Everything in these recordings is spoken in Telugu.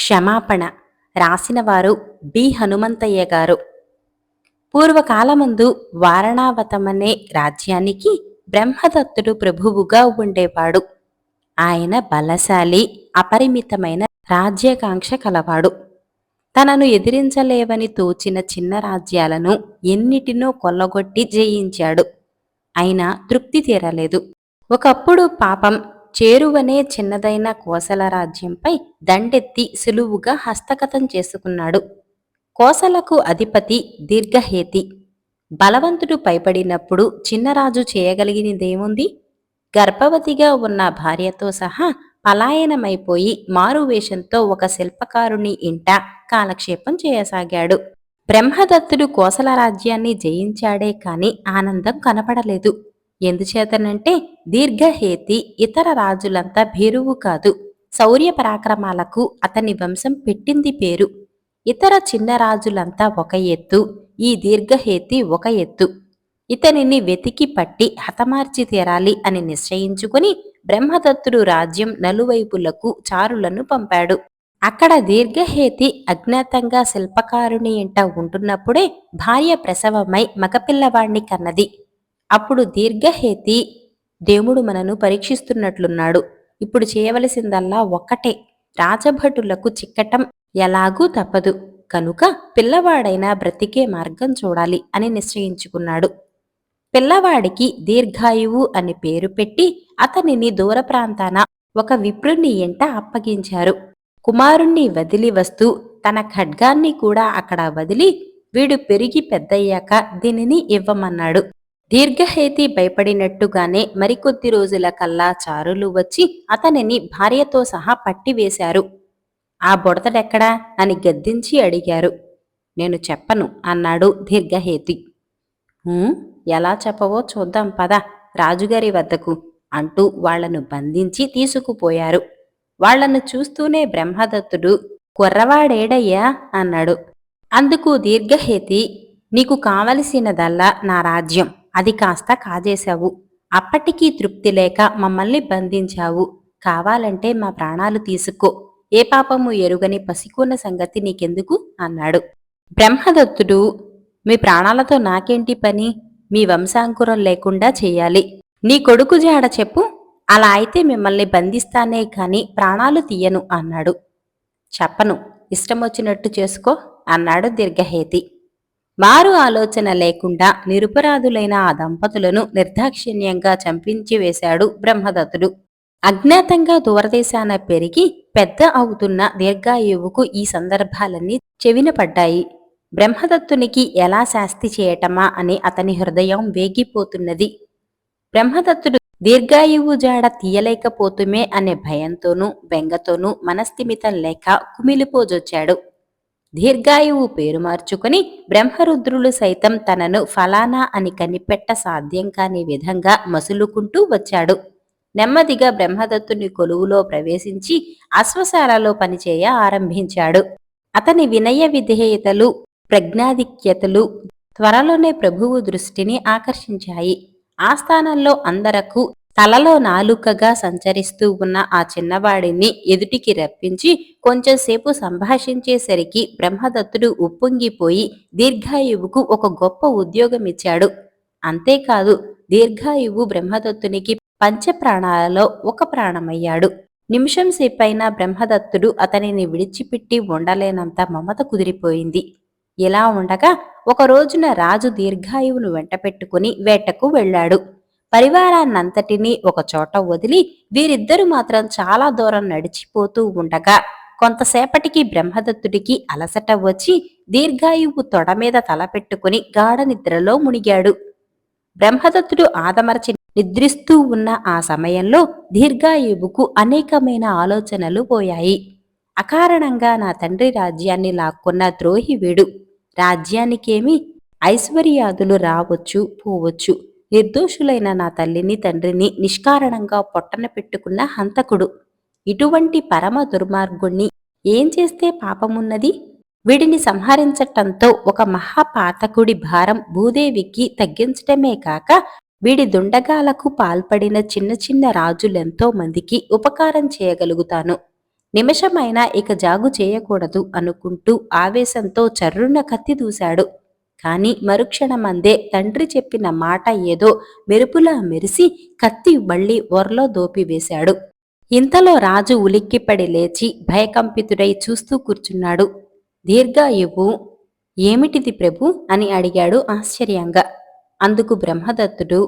క్షమాపణ రాసినవారు బి. హనుమంతయ్య గారు. పూర్వకాలమందు వారణావతమనే రాజ్యానికి బ్రహ్మదత్తుడు ప్రభువుగా ఉండేవాడు. ఆయన బలశాలి అపరిమితమైన రాజ్యాకాంక్ష కలవాడు. తనను ఎదిరించలేవని తోచిన చిన్న రాజ్యాలను ఎన్నిటినో కొల్లగొట్టి జయించాడు. అయినా తృప్తి తీరలేదు. ఒకప్పుడు పాపం చేరువనే చిన్నదైన కోసల రాజ్యంపై దండెత్తి సులువుగా హస్తగతం చేసుకున్నాడు. కోసలకు అధిపతి దీర్ఘహేతి. బలవంతుడు పైపడినప్పుడు చిన్నరాజు చేయగలిగినదేముంది? గర్భవతిగా ఉన్న భార్యతో సహా పలాయనమైపోయి మారువేషంతో ఒక శిల్పకారుని ఇంట కాలక్షేపం చేయసాగాడు. బ్రహ్మదత్తుడు కోసల రాజ్యాన్ని జయించాడే కాని ఆనందం కనపడలేదు. ఎందుచేతనంటే దీర్ఘహేతి ఇతర రాజులంతా భీరువు కాదు. శౌర్య పరాక్రమాలకు అతని వంశం పెట్టింది పేరు. ఇతర చిన్న రాజులంతా ఒక ఎత్తు ఈ దీర్ఘహేతి ఒక ఎత్తు. ఇతనిని వెతికి పట్టి హతమార్చి తీరాలి అని నిశ్చయించుకుని బ్రహ్మదత్తుడు రాజ్యం నలువైపులకు చారులను పంపాడు. అక్కడ దీర్ఘహేతి అజ్ఞాతంగా శిల్పకారుని ఇంట ఉంటున్నప్పుడే భార్య ప్రసవమై మగపిల్లవాణ్ణి కన్నది. అప్పుడు దీర్ఘహేతి దేవుడు మనను పరీక్షిస్తున్నట్లున్నాడు. ఇప్పుడు చేయవలసిందల్లా ఒక్కటే. రాజభటులకు చిక్కటం ఎలాగూ తప్పదు. కనుక పిల్లవాడైనా బ్రతికే మార్గం చూడాలి అని నిశ్చయించుకున్నాడు. పిల్లవాడికి దీర్ఘాయువు అని పేరు పెట్టి అతనిని దూర ప్రాంతాన ఒక విప్రుని ఎంట అప్పగించారు. కుమారుణ్ణి వదిలి వస్తూ తన ఖడ్గాన్ని కూడా అక్కడ వదిలి వీడు పెరిగి పెద్దయ్యాక దీనిని ఇవ్వమన్నాడు. దీర్ఘహేతి భయపడినట్టుగానే మరికొద్ది రోజుల కల్లా చారులు వచ్చి అతనిని భార్యతో సహా పట్టివేశారు ఆ బుడతడెక్కడా అని గద్దించి అడిగారు. నేను చెప్పను అన్నాడు దీర్ఘహేతి. ఎలా చెప్పవో చూద్దాం పద రాజుగారి వద్దకు అంటూ వాళ్ళను బంధించి తీసుకుపోయారు. వాళ్ళను చూస్తూనే బ్రహ్మదత్తుడు కుర్రవాడేడయ్యా అన్నాడు. అందుకు దీర్ఘహేతి నీకు కావలసినదల్లా నా రాజ్యం. అది కాస్త కాజేశావు. అప్పటికీ తృప్తి లేక మమ్మల్ని బంధించావు. కావాలంటే మా ప్రాణాలు తీసుకో. ఏ పాపము ఎరుగని పసికూన సంగతి నీకెందుకు? అన్నాడు. బ్రహ్మదత్తుడు మీ ప్రాణాలతో నాకేంటి పని? మీ వంశాంకురం లేకుండా చేయాలి. నీ కొడుకు జాడ చెప్పు. అలా అయితే మిమ్మల్ని బంధిస్తానే కాని ప్రాణాలు తీయను అన్నాడు. చెప్పను ఇష్టమొచ్చినట్టు చేసుకో అన్నాడు దీర్ఘహేతి. మారు ఆలోచన లేకుండా నిరుపరాధులైన ఆ దంపతులను నిర్దాక్షిణ్యంగా చంపించి వేశాడు బ్రహ్మదత్తుడు. అజ్ఞాతంగా దూరదేశాన పెరిగి పెద్ద అవుతున్న దీర్ఘాయువుకు ఈ సందర్భాలన్నీ చెవిన పడ్డాయి. బ్రహ్మదత్తునికి ఎలా శాస్తి చేయటమా అని అతని హృదయం వేగిపోతున్నది. బ్రహ్మదత్తుడు దీర్ఘాయువు జాడ తీయలేకపోతుమే అనే భయంతోనూ బెంగతోనూ మనస్థిమితం లేక కుమిలిపోజొచ్చాడు. దీర్ఘాయువు పేరు మార్చుకుని బ్రహ్మరుద్రులు సైతం తనను ఫలానా అని కనిపెట్ట సాధ్యం కాని విధంగా మసులుకుంటూ వచ్చాడు. నెమ్మదిగా బ్రహ్మదత్తుని కొలువులో ప్రవేశించి అశ్వశాలలో పనిచేయ ఆరంభించాడు. అతని వినయ విధేయతలు ప్రజ్ఞాధిక్యతలు త్వరలోనే ప్రభువు దృష్టిని ఆకర్షించాయి. ఆస్థానంలో అందరకు తలలో నాలుకగా సంచరిస్తూ ఉన్న ఆ చిన్నవాడిని ఎదుటికి రప్పించి కొంచెంసేపు సంభాషించేసరికి బ్రహ్మదత్తుడు ఉప్పొంగిపోయి దీర్ఘాయువుకు ఒక గొప్ప ఉద్యోగం ఇచ్చాడు అంతేకాదు దీర్ఘాయువు బ్రహ్మదత్తునికి పంచప్రాణాలలో ఒక ప్రాణమయ్యాడు. నిమిషం సేపైనా బ్రహ్మదత్తుడు అతనిని విడిచిపెట్టి ఉండలేనంత మమత కుదిరిపోయింది. ఇలా ఉండగా ఒక రోజున రాజు దీర్ఘాయువును వెంటపెట్టుకుని వేటకు వెళ్ళాడు. పరివారాన్నంతటినీ ఒక చోట వదిలి వీరిద్దరూ మాత్రం చాలా దూరం నడిచిపోతూ ఉండగా కొంతసేపటికి బ్రహ్మదత్తుడికి అలసట వచ్చి దీర్ఘాయువు తొడ మీద తలపెట్టుకుని గాఢ నిద్రలో మునిగాడు. బ్రహ్మదత్తుడు ఆదమరచి నిద్రిస్తూ ఉన్న ఆ సమయంలో దీర్ఘాయువుకు అనేకమైన ఆలోచనలు పోయాయి. అకారణంగా నా తండ్రి రాజ్యాన్ని లాక్కున్న ద్రోహి వీడు రాజ్యానికేమి ఐశ్వర్యాదులు రావచ్చు పోవచ్చు. నిర్దోషులైన నా తల్లిని తండ్రిని నిష్కారణంగా పొట్టన పెట్టుకున్న హంతకుడు. ఇటువంటి పరమ దుర్మార్గుణ్ణి ఏం చేస్తే పాపమున్నది? వీడిని సంహరించటంతో ఒక మహాపాతకుడి భారం భూదేవికి తగ్గించటమే కాక వీడి దుండగాలకు పాల్పడిన చిన్న చిన్న రాజులెంతో మందికి ఉపకారం చేయగలుగుతాను. నిమిషమైనా ఇక జాగు చేయకూడదు అనుకుంటూ ఆవేశంతో చర్రున కత్తి దూశాడు. కాని మరుక్షణమందే తండ్రి చెప్పిన మాట ఏదో మెరుపులా మెరిసి కత్తి మళ్ళీ ఒరలో దోపివేశాడు ఇంతలో రాజు ఉలిక్కిపడి లేచి భయకంపితుడై చూస్తూ కూర్చున్నాడు. దీర్ఘాయువు ఏమిటిది ప్రభు? అని అడిగాడు ఆశ్చర్యంగా. అందుకు బ్రహ్మదత్తుడు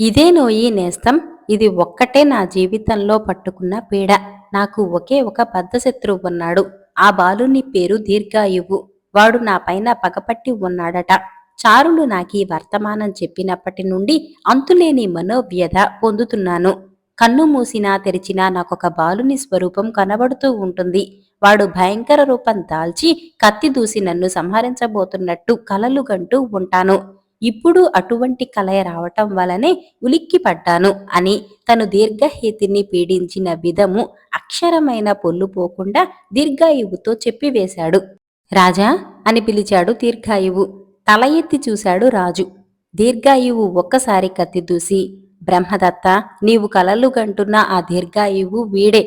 ఇదే నోయి నేస్తం ఇది ఒక్కటే నా జీవితంలో పట్టుకున్న పీడ. నాకు ఒకే ఒక బద్ధశత్రువు ఉన్నాడు. ఆ బాలుని పేరు దీర్ఘాయువు. వాడు నా పైన పగపట్టి ఉన్నాడట. చారులు నాకీ వర్తమానం చెప్పినప్పటి నుండి అంతులేని మనోవ్యధ పొందుతున్నాను. కన్ను మూసినా తెరిచినా నాకొక బాలుని స్వరూపం కనబడుతూ ఉంటుంది. వాడు భయంకర రూపం దాల్చి కత్తి దూసి నన్ను సంహరించబోతున్నట్టు కలలు గంటూ ఉంటాను. ఇప్పుడు అటువంటి కలయ రావటం వలనే ఉలిక్కి పడ్డాను అని తను దీర్ఘహేతిని పీడించిన విధము అక్షరమైన పొల్లు పోకుండా దీర్ఘాయువుతో చెప్పివేశాడు. రాజా అని పిలిచాడు దీర్ఘాయువు. తల ఎత్తి చూశాడు రాజు. దీర్ఘాయువు ఒక్కసారి కత్తి దూసి బ్రహ్మదత్త నీవు కలలు గంటున్న ఆ దీర్ఘాయువు వీడే.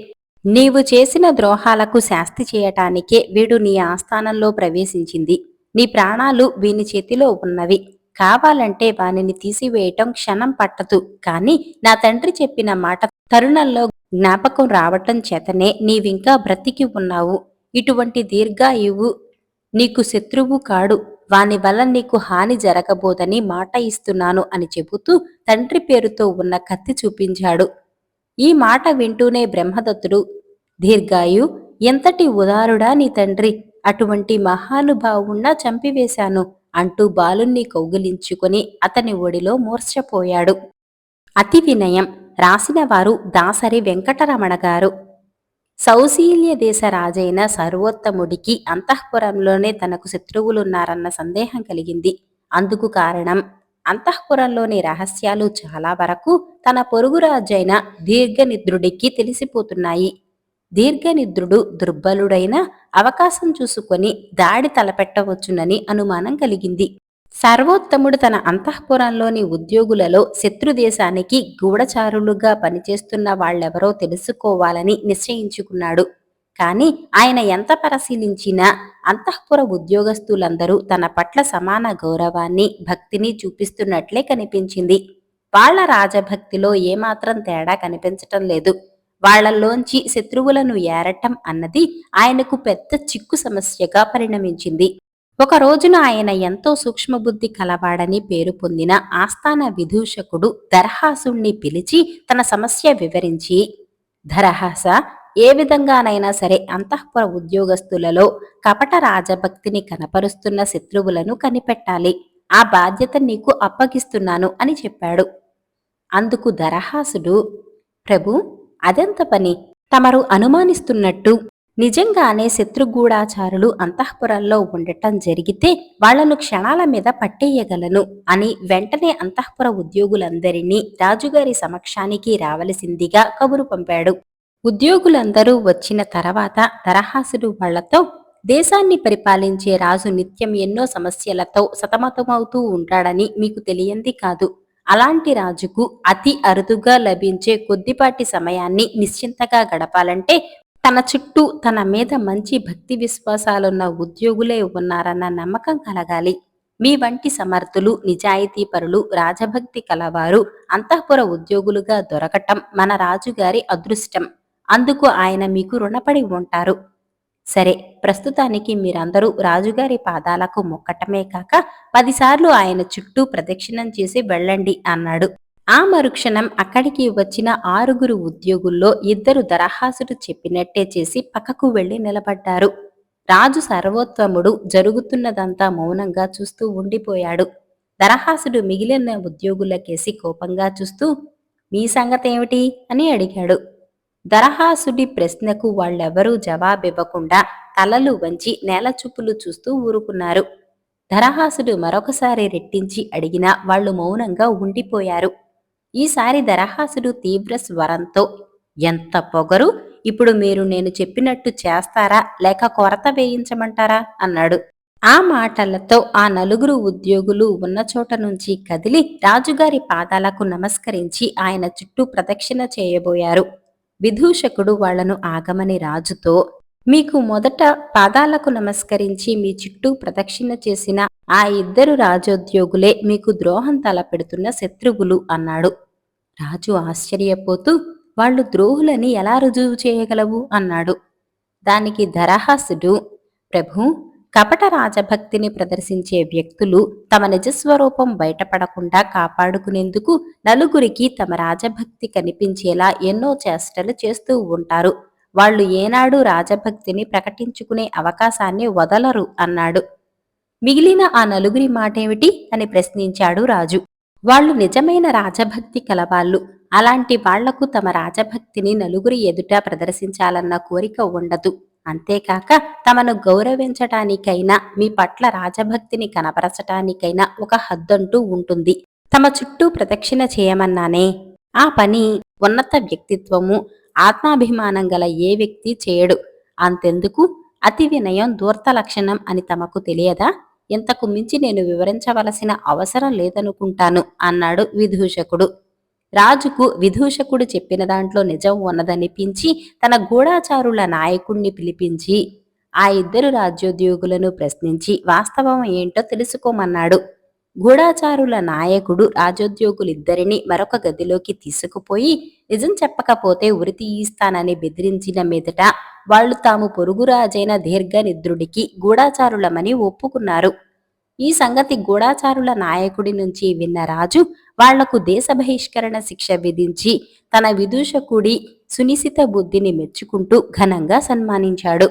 నీవు చేసిన ద్రోహాలకు శాస్తి చేయటానికే వీడు నీ ఆస్థానంలో ప్రవేశించింది. నీ ప్రాణాలు వీని చేతిలో ఉన్నవి. కావాలంటే వానిని తీసివేయటం క్షణం పట్టదు. కాని నా తండ్రి చెప్పిన మాట తరుణంలో జ్ఞాపకం రావటం చేతనే నీవింకా బ్రతికి ఉన్నావు. ఇటువంటి దీర్ఘాయువు నీకు శత్రువు కాడు. వాని వల్ల నీకు హాని జరగబోదని మాట ఇస్తున్నాను అని చెబుతూ తండ్రి పేరుతో ఉన్న కత్తి చూపించాడు. ఈ మాట వింటూనే బ్రహ్మదత్తుడు దీర్ఘాయు ఎంతటి ఉదారుడా నీ తండ్రి? అటువంటి మహానుభావుణ్ణా చంపివేశాను అంటూ బాలుణ్ణి కౌగిలించుకొని అతని ఒడిలో మూర్ఛపోయాడు. అతి వినయం. రాసిన వారు దాసరి వెంకటరమణ గారు. సౌశీల్య దేశ రాజైన సర్వోత్తముడికి అంతఃపురంలోనే తనకు శత్రువులున్నారన్న సందేహం కలిగింది. అందుకు కారణం అంతఃపురంలోని రహస్యాలు చాలా వరకు తన పొరుగు రాజైన దీర్ఘనిద్రుడికి తెలిసిపోతున్నాయి. దీర్ఘనిద్రుడు దుర్బలుడైన అవకాశం చూసుకొని దాడి తలపెట్టవచ్చునని అనుమానం కలిగింది. సర్వోత్తముడు తన అంతఃపురంలోని ఉద్యోగులలో శత్రుదేశానికి గూఢచారులుగా పనిచేస్తున్న వాళ్ళెవరో తెలుసుకోవాలని నిశ్చయించుకున్నాడు. కాని ఆయన ఎంత పరిశీలించినా అంతఃపుర ఉద్యోగస్తులందరూ తన పట్ల సమాన గౌరవాన్ని భక్తిని చూపిస్తున్నట్లే కనిపించింది. వాళ్ళ రాజభక్తిలో ఏమాత్రం తేడా కనిపించటం లేదు. వాళ్ళలోంచి శత్రువులను ఏరటం అన్నది ఆయనకు పెద్ద చిక్కు సమస్యగా పరిణమించింది. ఒక రోజున ఆయన ఎంతో సూక్ష్మబుద్ధి కలవాడని పేరు పొందిన ఆస్థాన విదూషకుడు దరహాసుణ్ణి పిలిచి తన సమస్య వివరించి ధరహాస ఏ విధంగానైనా సరే అంతఃపుర ఉద్యోగస్తులలో కపట రాజభక్తిని కనపరుస్తున్న శత్రువులను కనిపెట్టాలి. ఆ బాధ్యత నీకు అప్పగిస్తున్నాను అని చెప్పాడు. అందుకు దరహాసుడు ప్రభు అదెంత పని? తమరు అనుమానిస్తున్నట్టు నిజంగానే శత్రుగూఢాచారులు అంతఃపురంలో ఉండటం జరిగితే వాళ్ళను క్షణాల మీద పట్టేయగలను అని వెంటనే అంతఃపుర ఉద్యోగులందరినీ రాజుగారి సమక్షానికి రావలసిందిగా కబురు పంపాడు. ఉద్యోగులందరూ వచ్చిన తర్వాత తరహాసుడు వాళ్ళతో దేశాన్ని పరిపాలించే రాజు నిత్యం ఎన్నో సమస్యలతో సతమతమవుతూ ఉంటాడని మీకు తెలియంది కాదు. అలాంటి రాజుకు అతి అరుదుగా లభించే కొద్దిపాటి సమయాన్ని నిశ్చింతగా గడపాలంటే తన చుట్టూ తన మీద మంచి భక్తి విశ్వాసాలున్న ఉద్యోగులే ఉన్నారన్న నమ్మకం కలగాలి. మీ వంటి సమర్థులు నిజాయితీపరులు రాజభక్తి కలవారు అంతఃపుర ఉద్యోగులుగా దొరకటం మన రాజుగారి అదృష్టం. అందుకు ఆయన మీకు రుణపడి ఉంటారు. సరే ప్రస్తుతానికి మీరందరూ రాజుగారి పాదాలకు మొక్కటమే కాక పదిసార్లు ఆయన చుట్టూ ప్రదక్షిణం చేసి వెళ్ళండి అన్నాడు. ఆ మరుక్షణం అక్కడికి వచ్చిన ఆరుగురు ఉద్యోగుల్లో ఇద్దరు దరహాసుడు చెప్పినట్టే చేసి పక్కకు వెళ్ళి నిలబడ్డారు. రాజు సర్వోత్తముడు జరుగుతున్నదంతా మౌనంగా చూస్తూ ఉండిపోయాడు. దరహాసుడు మిగిలిన ఉద్యోగులకేసి కోపంగా చూస్తూ మీ సంగతేమిటి? అని అడిగాడు. దరహాసుడి ప్రశ్నకు వాళ్ళెవరూ జవాబివ్వకుండా తలలు వంచి నేలచూపులు చూస్తూ ఊరుకున్నారు. దరహాసుడు మరొకసారి రెట్టించి అడిగినా వాళ్ళు మౌనంగా ఉండిపోయారు. ఈసారి దరహాసుడు తీవ్ర స్వరంతో. ఎంత పొగరు? ఇప్పుడు మీరు నేను చెప్పినట్టు చేస్తారా? లేక కొరత వేయించమంటారా? అన్నాడు. ఆ మాటలతో ఆ నలుగురు ఉద్యోగులు ఉన్న చోట నుంచి కదిలి రాజుగారి పాదాలకు నమస్కరించి ఆయన చుట్టూ ప్రదక్షిణ చేయబోయారు. విదూషకుడు వాళ్ళను ఆగమని రాజుతో మీకు మొదట పాదాలకు నమస్కరించి మీ చుట్టూ ప్రదక్షిణ చేసిన ఆ ఇద్దరు రాజోద్యోగులే మీకు ద్రోహం తలపెడుతున్న శత్రువులు అన్నాడు. రాజు ఆశ్చర్యపోతూ వాళ్ళు ద్రోహులని ఎలా రుజువు చేయగలవు? అన్నాడు. దానికి ధరహాసుడు ప్రభు కపట రాజభక్తిని ప్రదర్శించే వ్యక్తులు తమ నిజస్వరూపం బయటపడకుండా కాపాడుకునేందుకు నలుగురికి తమ రాజభక్తి కనిపించేలా ఎన్నో చేష్టలు చేస్తూ ఉంటారు. వాళ్ళు ఏనాడు రాజభక్తిని ప్రకటించుకునే అవకాశాన్ని వదలరు అన్నాడు. మిగిలిన ఆ నలుగురి మాటేమిటి? అని ప్రశ్నించాడు రాజు. వాళ్ళు నిజమైన రాజభక్తి కలవాళ్ళు. అలాంటి వాళ్ళకు తమ రాజభక్తిని నలుగురి ఎదుట ప్రదర్శించాలన్న కోరిక ఉండదు. అంతేకాక తమను గౌరవించటానికైనా మీ పట్ల రాజభక్తిని కనపరచటానికైనా ఒక హద్దంటూ ఉంటుంది. తమ చుట్టూ ప్రదక్షిణ చేయమన్నానే. ఆ పని ఉన్నత వ్యక్తిత్వము ఆత్మాభిమానం గల ఏ వ్యక్తి చేయడు. అంతెందుకు? అతి వినయం దూర్త లక్షణం అని తమకు తెలియదా? ఇంతకు మించి నేను వివరించవలసిన అవసరం లేదనుకుంటాను అన్నాడు విదూషకుడు. రాజుకు విదూషకుడు చెప్పిన దాంట్లో నిజం ఉన్నదనిపించి తన గూఢాచారుల నాయకుణ్ణి పిలిపించి ఆ ఇద్దరు రాజ్యోద్యోగులను ప్రశ్నించి వాస్తవం ఏంటో తెలుసుకోమన్నాడు. గూఢాచారుల నాయకుడు రాజోద్యోగులిద్దరినీ మరొక గదిలోకి తీసుకుపోయి నిజం చెప్పకపోతే ఉరి తీయిస్తానని బెదిరించిన మీదట వాళ్ళు తాము పొరుగురాజైన దీర్ఘనిద్రుడికి గూఢాచారులమని ఒప్పుకున్నారు. ఈ సంగతి గూఢాచారుల నాయకుడి నుంచి విన్న రాజు వాళ్ళకు దేశ బహిష్కరణ శిక్ష విధించి తన విదూషకుడి సునిశిత బుద్ధిని మెచ్చుకుంటూ ఘనంగా సన్మానించాడు.